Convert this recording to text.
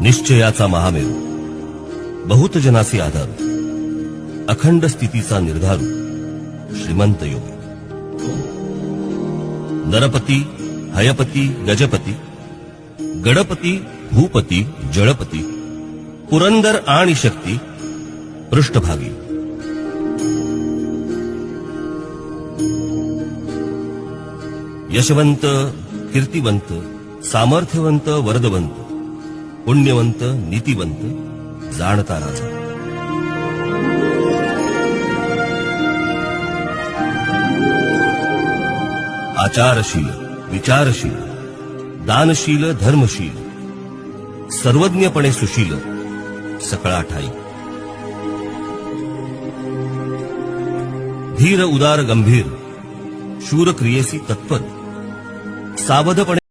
निश्चयाचा महामेरू बहुत जनासी आधार अखंड स्थितीचा निर्धारू. श्रीमंत योगी. नरपती हयपती गजपती गडपती भूपती जळपती पुरंदर आणि शक्ती पृष्ठभागी. यशवंत कीर्तिवंत सामर्थ्यवंत वरदवंत पुण्यवंत नीतिवंत जाणता राजा. आचारशील विचारशील दानशील धर्मशील सर्वज्ञपणे सुशील सकळा ठाई धीर उदार गंभीर शूर क्रियेसी तत्पर सावधपणे